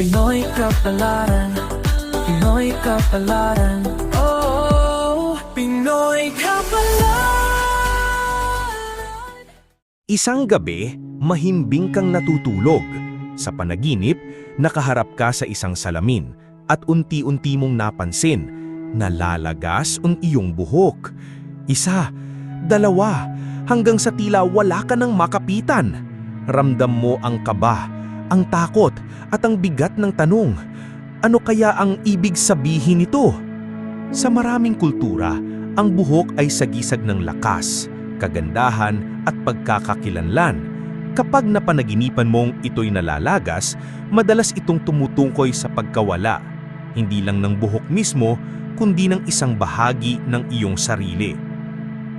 Pinoy Kapalaran Pinoy Kapalaran Oh, Pinoy Kapalaran Isang gabi, mahimbing kang natutulog. Sa panaginip, nakaharap ka sa isang salamin at unti-unti mong napansin na lalagas ang iyong buhok. Isa, dalawa, hanggang sa tila wala ka nang makapitan. Ramdam mo ang kaba, ang takot at ang bigat ng tanong. Ano kaya ang ibig sabihin nito? Sa maraming kultura, ang buhok ay sagisag ng lakas, kagandahan at pagkakakilanlan. Kapag napanaginipan mong ito'y nalalagas, madalas itong tumutungkoy sa pagkawala, hindi lang ng buhok mismo, kundi ng isang bahagi ng iyong sarili.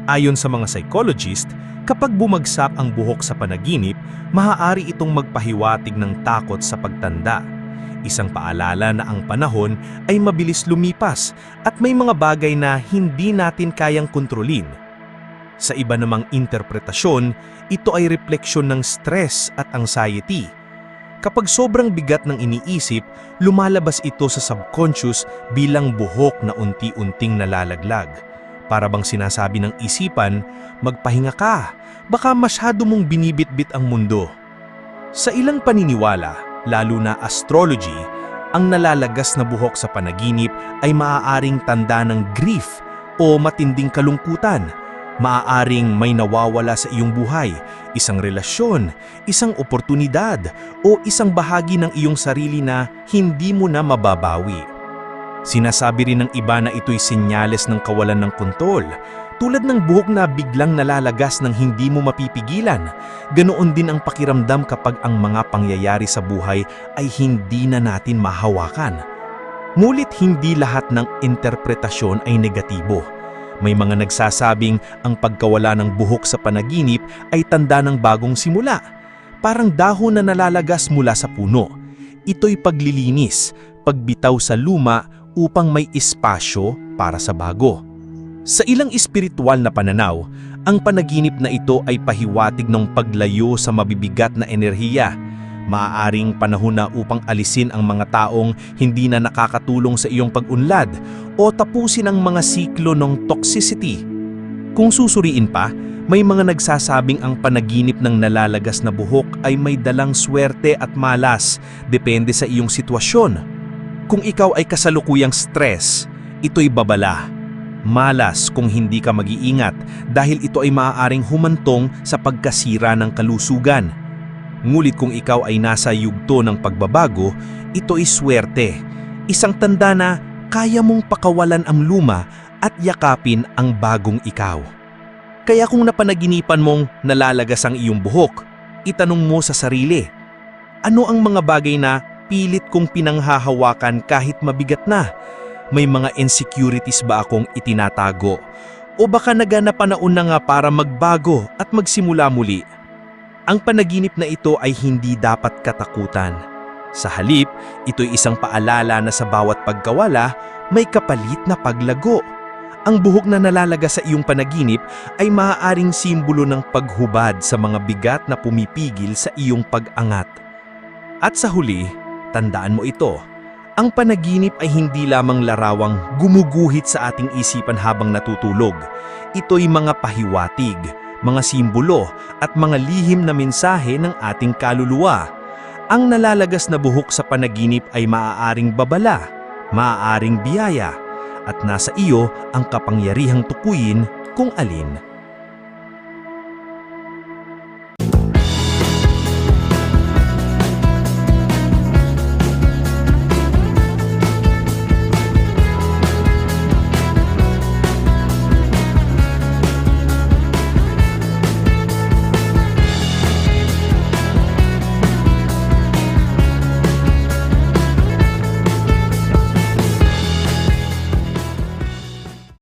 Ayon sa mga psychologist, kapag bumagsak ang buhok sa panaginip, maaari itong magpahiwatig ng takot sa pagtanda. Isang paalala na ang panahon ay mabilis lumipas at may mga bagay na hindi natin kayang kontrolin. Sa iba namang interpretasyon, ito ay refleksyon ng stress at anxiety. Kapag sobrang bigat ng iniisip, lumalabas ito sa subconscious bilang buhok na unti-unting nalalaglag. Para bang sinasabi ng isipan, magpahinga ka, baka masyado mong binibitbit ang mundo. Sa ilang paniniwala, lalo na astrology, ang nalalagas na buhok sa panaginip ay maaaring tanda ng grief o matinding kalungkutan. Maaaring may nawawala sa iyong buhay, isang relasyon, isang oportunidad, o isang bahagi ng iyong sarili na hindi mo na mababawi. Sinasabi rin ng iba na ito'y senyales ng kawalan ng kontrol, tulad ng buhok na biglang nalalagas ng hindi mo mapipigilan. Ganoon din ang pakiramdam kapag ang mga pangyayari sa buhay ay hindi na natin mahawakan. Ngunit hindi lahat ng interpretasyon ay negatibo. May mga nagsasabing ang pagkawala ng buhok sa panaginip ay tanda ng bagong simula. Parang dahon na nalalagas mula sa puno. Ito'y paglilinis, pagbitaw sa luma upang may espasyo para sa bago. Sa ilang espiritual na pananaw, ang panaginip na ito ay pahiwatig ng paglayo sa mabibigat na enerhiya. Maaaring panahon na upang alisin ang mga taong hindi na nakakatulong sa iyong pag-unlad o tapusin ang mga siklo ng toxicity. Kung susuriin pa, may mga nagsasabing ang panaginip ng nalalagas na buhok ay may dalang swerte at malas, depende sa iyong sitwasyon. Kung ikaw ay kasalukuyang stress, ito'y babala. Malas kung hindi ka mag-iingat dahil ito ay maaaring humantong sa pagkasira ng kalusugan. Ngulit kung ikaw ay nasa yugto ng pagbabago, ito ay swerte. Isang tanda na kaya mong pakawalan ang luma at yakapin ang bagong ikaw. Kaya kung napanaginipan mong nalalagas ang iyong buhok, itanong mo sa sarili, ano ang mga bagay na pilit kong pinanghahawakan kahit mabigat na? May mga insecurities ba akong itinatago? O baka naganapan na nga para magbago at magsimula muli? Ang panaginip na ito ay hindi dapat katakutan. Sa halip, ito'y isang paalala na sa bawat pagkawala, may kapalit na paglago. Ang buhok na nalalaga sa iyong panaginip ay maaaring simbolo ng paghubad sa mga bigat na pumipigil sa iyong pag-angat. At sa huli, tandaan mo ito, ang panaginip ay hindi lamang larawang gumuguhit sa ating isipan habang natutulog. Ito'y mga pahiwatig, mga simbolo at mga lihim na mensahe ng ating kaluluwa. Ang nalalagas na buhok sa panaginip ay maaaring babala, maaaring biyaya, at nasa iyo ang kapangyarihang tukuyin kung alin